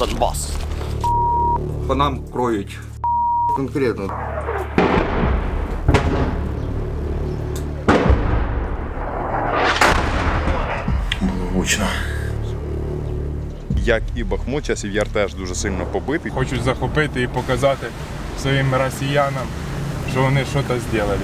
Донбас. По нам кроють. Конкретно. Було гучно. Як і Бахмут, часів яр теж дуже сильно побитий. Хочуть захопити і показати своїм росіянам, що вони щось зробили.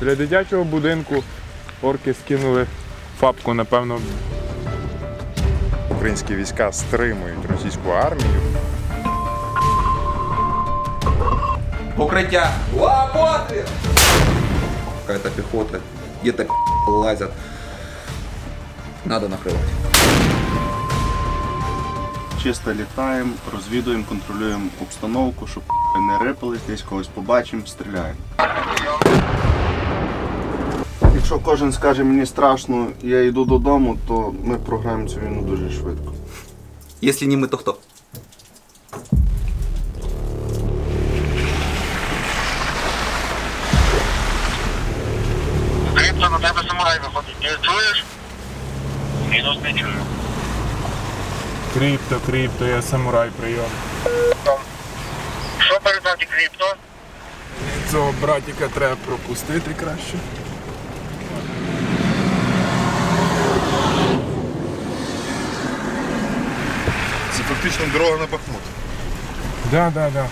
Для дитячого будинку орки скинули фапку, напевно, Українські війська стримують російську армію. Укриття. Лопаты! Какая-то пехота. Где-то лазят. Надо накрывать. Чисто літаємо, розвідуємо, контролюємо обстановку, щоб не рипались, десь когось побачимо, стріляємо. Якщо кожен скаже мені страшно, я йду додому, то ми програємо цю війну дуже швидко. Если не мы, то кто? Крипто на тебе самурай виходить. Ти чуєш? Мінус не чую. крипто, крипто, я самурай прийом. Що передати крипто? Цього братіка треба пропустити краще. Це фактично дорога на Бахмут. Да, да, да.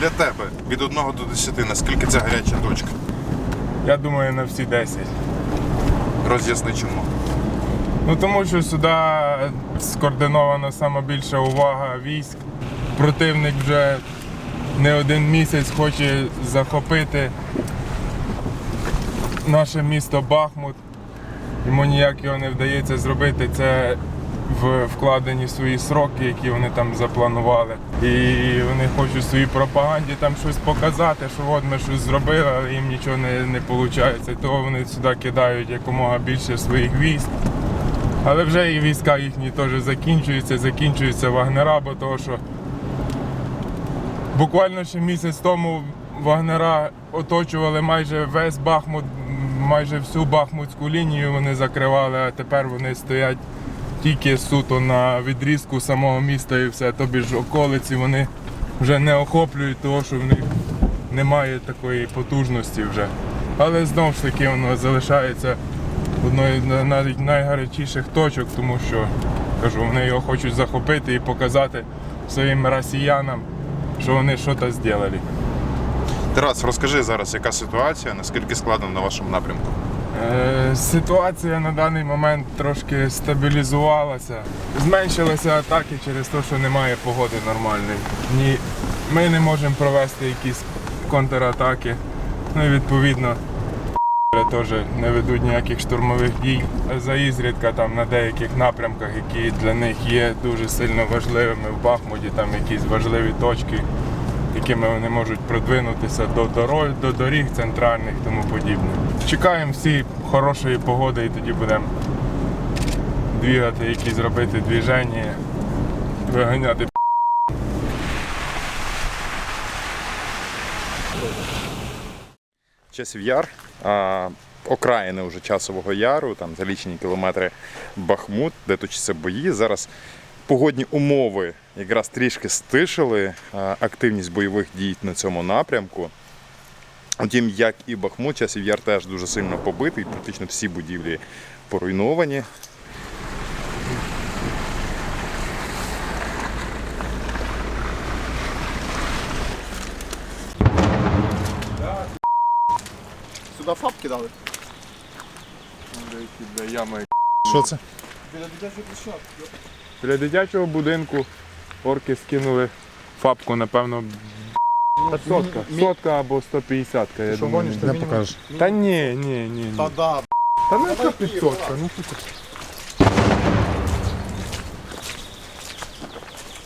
Для тебе від 1 до 10, наскільки це гаряча точка? Я думаю, на всі 10. Роз'ясни чому. Ну тому що сюди скоординована сама більша увага військ. Противник вже не один місяць хоче захопити наше місто Бахмут. Йому ніяк його не вдається зробити. Це в вкладені свої сроки, які вони там запланували. І вони хочуть своїй пропаганді там щось показати, що от ми щось зробили, але їм нічого не, не виходить. Того вони сюди кидають якомога більше своїх військ. Але вже і війська їхні теж закінчуються, закінчуються вагнера, бо того, що буквально ще місяць тому вагнера оточували майже весь Бахмут, майже всю Бахмутську лінію вони закривали, а тепер вони стоять тільки суто на відрізку самого міста і все. Тобі ж околиці вони вже не охоплюють, того, що в них немає такої потужності вже. Але знову ж таки воно залишається одною з навіть найгарячіших точок, тому що кажу, вони його хочуть захопити і показати своїм росіянам, що вони щось зробили. Тарас, розкажи зараз, яка ситуація, наскільки складно на вашому напрямку? Е, Ситуація на даний момент трошки стабілізувалася. Зменшилися атаки через те, що немає погоди нормальної. Ні, ми не можемо провести якісь контратаки. Ну і відповідно теж не ведуть ніяких штурмових дій. За ізрідка там на деяких напрямках, які для них є дуже сильно важливими в Бахмуті, там якісь важливі точки, якими вони можуть продвинутися до дорог, до доріг центральних і тому подібне. Чекаємо всі хорошої погоди і тоді будемо двігати, якісь робити движення, виганяти Часів яр, а, окраїни вже часового яру, там за лічені кілометри Бахмут, де точаться бої. Зараз погодні умови якраз трішки стишили активність бойових дій на цьому напрямку. Втім, як і Бахмут, часів яр теж дуже сильно побитий, практично всі будівлі поруйновані. Сюди фаб кидали. ями. Що це? Біля дитячого будинку орки скинули фапку, напевно, сотка. Сотка або 150, я думаю. Не покажеш. Та ні, ні, ні. ні. Та да. Та ну яка 500, ну тут.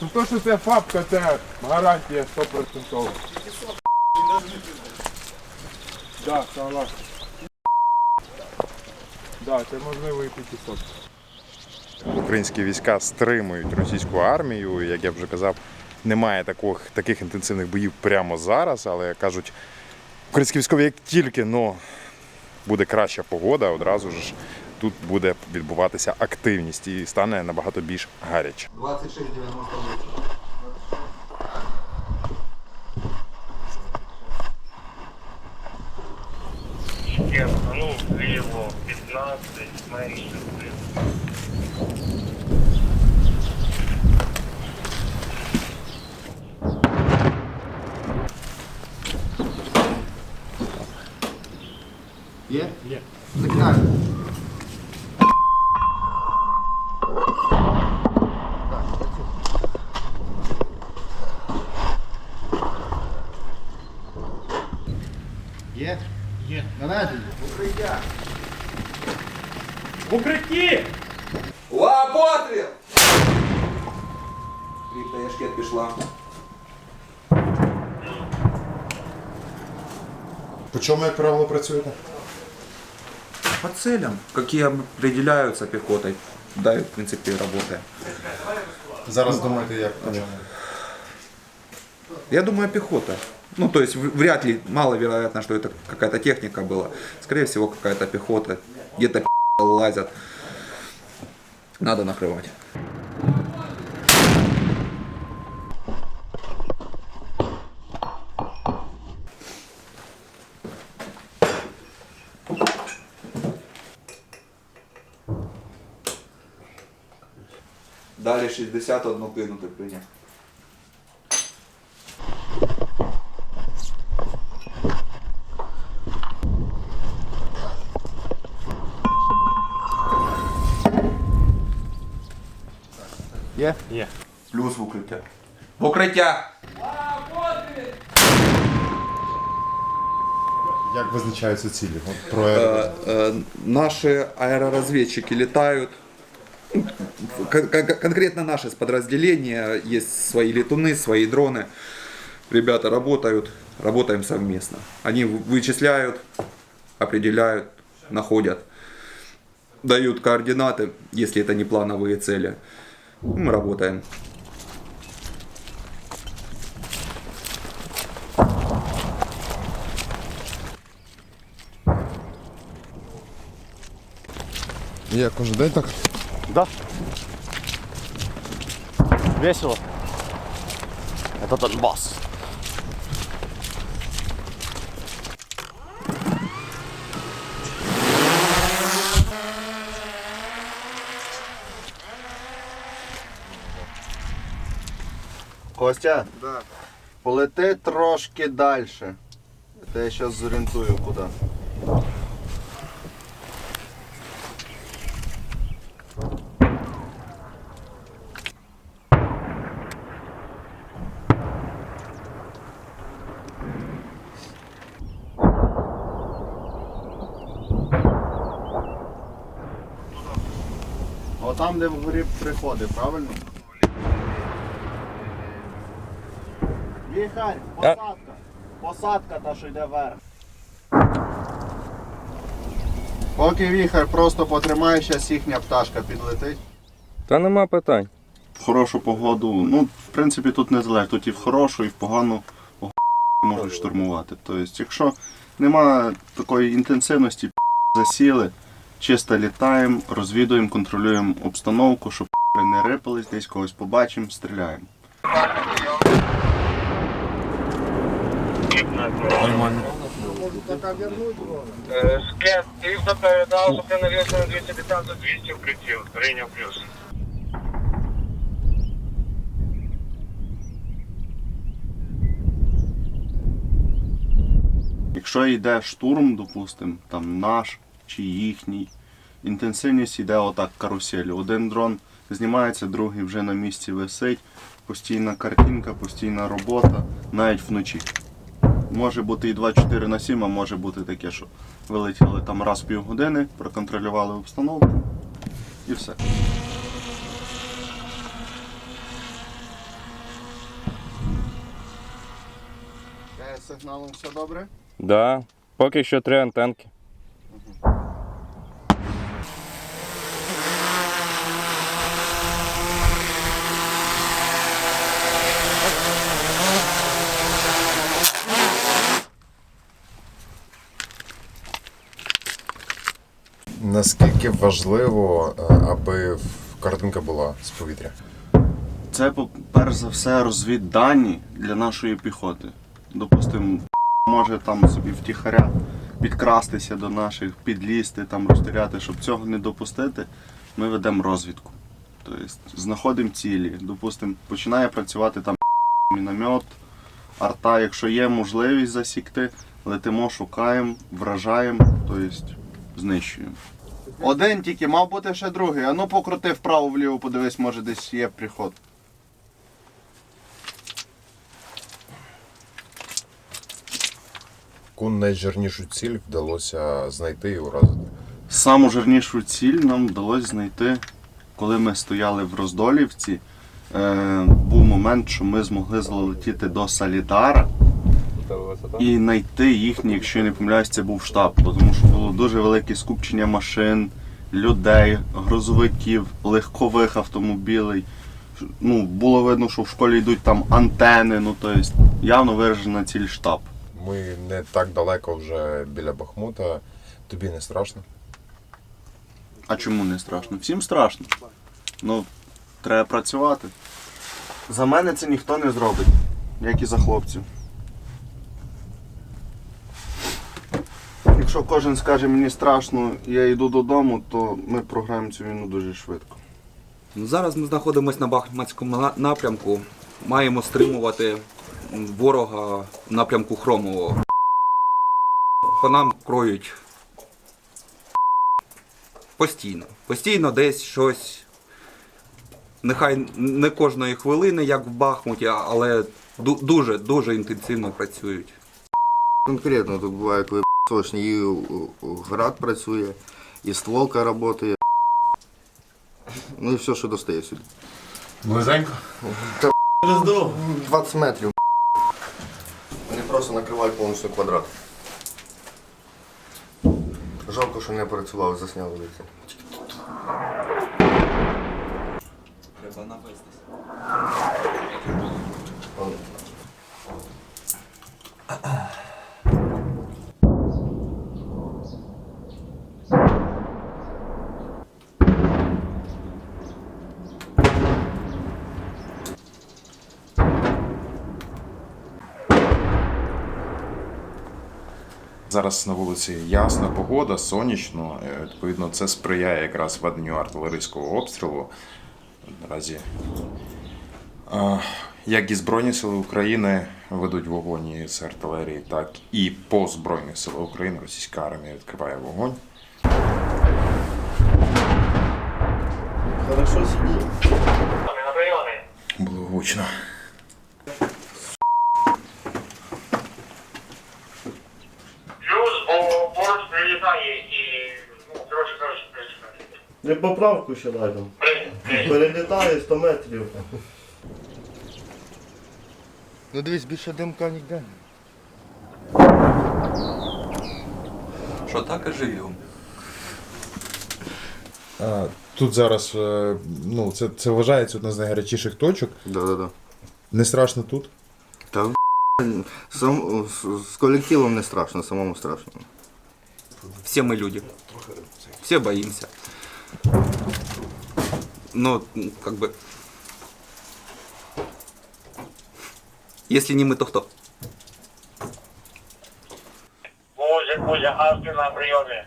Ну то, що це фапка, це гарантія 100%. Так, согласен. Так, це можливо і 500. Українські війська стримують російську армію. Як я вже казав, немає таких, таких інтенсивних боїв прямо зараз, але кажуть, українські військові як тільки ну, буде краща погода, одразу ж тут буде відбуватися активність і стане набагато більш гаряче. 26,98. Чесно, ну, вліво 15, менше. Є? Є. Наведені. Укриття. Ла, постріл! Кріпта, я шкет пішла. По чому, як правило, працюєте? По целям, какие определяются пехотой. Да, в принципе, работаем. Зараз думаєте, як по чому? Я думаю, пехота. Ну, то есть вряд ли, маловероятно, что это какая-то техника была. Скорее всего, какая-то пехота. Где-то лазят. Надо накрывать. Далі 61 кинути прийняв. Є? Плюс в укриття. В укриття! Як визначаються цілі? От про Э, э, наши аэроразведчики летают. Кон- кон- конкретно наши с подразделения есть свои летуны, свои дроны. Ребята работают, работаем совместно. Они в- вычисляют, определяют, находят, дают координаты, если это не плановые цели. Мы работаем. Як кожен день так? Да. Весело. Это Донбасс. Костя, да. полети трошки далі. Та я зараз зорієнтую куди. О там, де вгорі приходи, правильно? Віхарь, посадка. Посадка та, що йде вверх. Поки віхар просто потримає, зараз їхня пташка підлетить. Та нема питань. В хорошу погоду, ну, в принципі, тут не залежить. Тут і в хорошу, і в погану погоду можуть штурмувати. Тобто, якщо немає такої інтенсивності, засіли, чисто літаємо, розвідуємо, контролюємо обстановку, щоб не рипались, десь когось побачимо, стріляємо. Нормально. Е, Шкет, ти передав, що ти навівся на 215 200 укриттів. Прийняв плюс. Якщо йде штурм, допустимо, там наш чи їхній, інтенсивність йде отак каруселю. Один дрон знімається, другий вже на місці висить, постійна картинка, постійна робота, навіть вночі. Може бути і 24 на 7, а може бути таке, що вилетіли там раз в півгодини, проконтролювали обстановку і все. З сигналом все добре? Да. Поки що три антенки. Наскільки важливо, е, аби картинка була з повітря? Це, перш за все, розвіддані для нашої піхоти. Допустимо, може там собі втіхаря підкрастися до наших, підлізти, там розстріляти, щоб цього не допустити, ми ведемо розвідку. Тобто знаходимо цілі. Допустимо, починає працювати там міномет, арта, якщо є можливість засікти, летимо, шукаємо, вражаємо, тобто знищуємо. Один тільки, мав бути ще другий. А ну покрути вправо-вліво, подивись, може десь є приход. Яку найжирнішу ціль вдалося знайти і уразити? Саму жирнішу ціль нам вдалося знайти, коли ми стояли в Роздолівці. Е, був момент, що ми змогли залетіти до Салідара і знайти їхній, якщо я не помиляюсь, це був штаб, тому що було дуже велике скупчення машин, людей, грузовиків, легкових автомобілей. Ну, було видно, що в школі йдуть там антени, ну тобто явно виражена ціль штаб. Ми не так далеко вже біля Бахмута. Тобі не страшно? А чому не страшно? Всім страшно. Ну, треба працювати. За мене це ніхто не зробить, як і за хлопців. Якщо кожен скаже мені страшно, я йду додому, то ми програємо цю війну дуже швидко. Ну, Зараз ми знаходимося на Бахматському напрямку. Маємо стримувати ворога в напрямку Хромового. По нам кроють постійно. Постійно десь щось. Нехай не кожної хвилини, як в Бахмуті, але дуже дуже інтенсивно працюють. Конкретно тут буває, коли сочні і у- у- град працює, і стволка працює. Ну і все, що достає сюди. Близенько. 20 метрів. Вони просто накривають повністю квадрат. Жалко, що не працював, засняв лице. Треба навестись. Зараз на вулиці ясна погода, сонячно. Е, Відповідно, це сприяє якраз веденню артилерійського обстрілу. Наразі е, як і Збройні Сили України ведуть вогонь і з артилерії, так і по Збройних сил України російська армія відкриває вогонь. Хорошо сидів. Було гучно. Плюс, бо поруч прилітає і, ну, коротше кажучи, прилітає. Не поправку ще дай Перелітає 100 метрів. Ну дивись, більше димка ніде. Що так і живемо. А, тут зараз, е, ну, це, це вважається одна з найгарячіших точок. Да-да-да. Не страшно тут. Та сам, з, з колективом не страшно, самому страшно. Все мы люди. Все боимся. Но, м, как бы... Если не мы, то кто? Бузя, Бузя, Аспі на прийомі.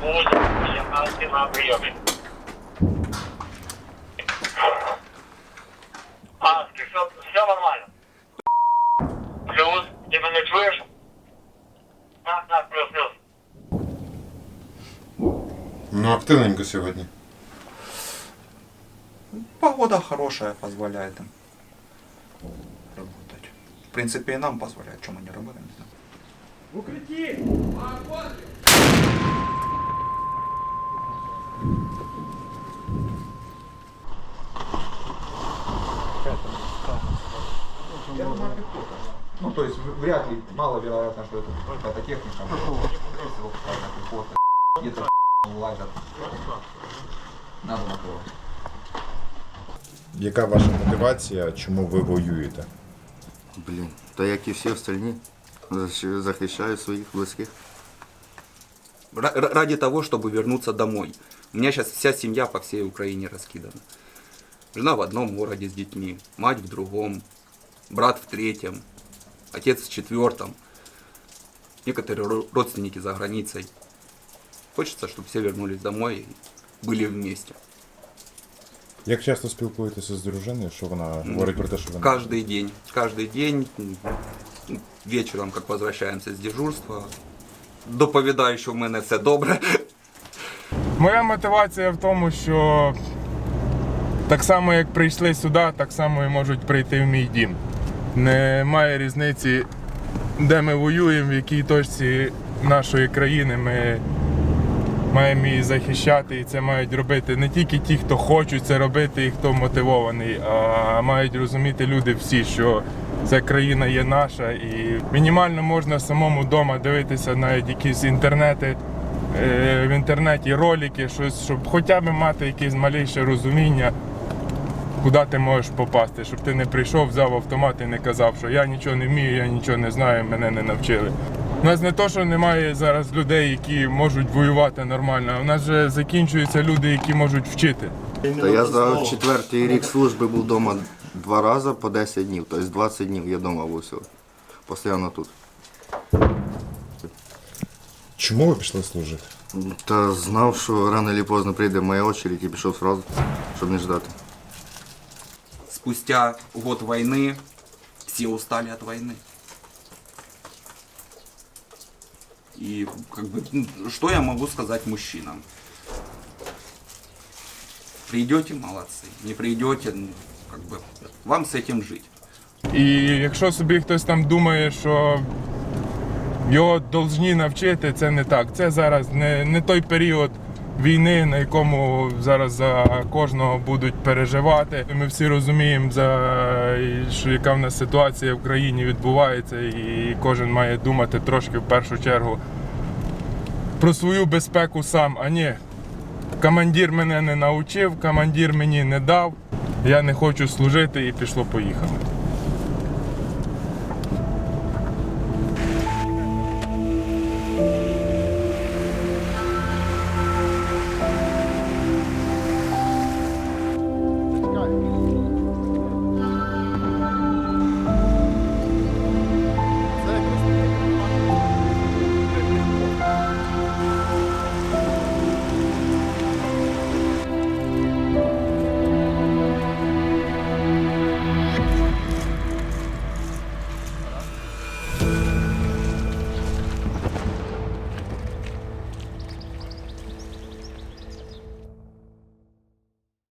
Бузя, Бузя, Аспі на прийомі. Активненько сьогодні. Погода хорошая позволяет им работать. В принципе, и нам позволяет, что мы не работаем. знаю. Ну, то есть вряд ли, маловероятно, что это какая-то техника. Пехота. Где-то лазят. Надо накрывать. Яка ваша мотивація, чому ви воюєте? Блін, та як і всі остальні. Защ- Захищаю своїх близьких. Ра- ра- Ради того, чтобы вернуться домой. У меня сейчас вся семья по всей Украине раскидана. Жена в одном городе с детьми, мать в другом, брат в третьем, отец в четвертом, некоторые ро- родственники за границей. Хочется, чтобы все вернулись домой и были вместе. Як часто спілкуєтеся з дружиною, що вона говорить про те, що вона Каждый день, каждый день, м, вечером, как возвращаемся с дежурства, доповідаю, що в мене все добре. Моя мотивація в тому, що так само, як прийшли сюди, так само і можуть прийти в мій дім. Немає різниці, де ми воюємо, в якій точці нашої країни ми маємо її захищати, і це мають робити не тільки ті, хто хочуть це робити і хто мотивований, а мають розуміти люди всі, що ця країна є наша, і мінімально можна самому вдома дивитися навіть якісь інтернети, е, в інтернеті ролики, щось, щоб хоча б мати якесь маліше розуміння, куди ти можеш попасти, щоб ти не прийшов, взяв автомат і не казав, що я нічого не вмію, я нічого не знаю, мене не навчили. У нас не то, що немає зараз людей, які можуть воювати нормально, а у нас вже закінчуються люди, які можуть вчити. Та я за четвертий рік служби був вдома два рази по 10 днів, тобто 20 днів я вдома був всього. Постійно тут. Чому ви пішли служити? Та знав, що рано чи поздно прийде моя очередь і пішов одразу, щоб не ждати. Спустя год войны все устали от войны. И как бы, м, что я могу сказать мужчинам? Придете, молодцы. Не придете, ну, как бы, вам с этим жить. І якщо собі хтось там думає, що його повинні навчити, це не так. Це зараз не, не той період війни, на якому зараз за кожного будуть переживати. Ми всі розуміємо, за, що яка в нас ситуація в країні відбувається, і кожен має думати трошки в першу чергу про свою безпеку сам. А ні, командир мене не навчив, командир мені не дав. Я не хочу служити і пішло-поїхало.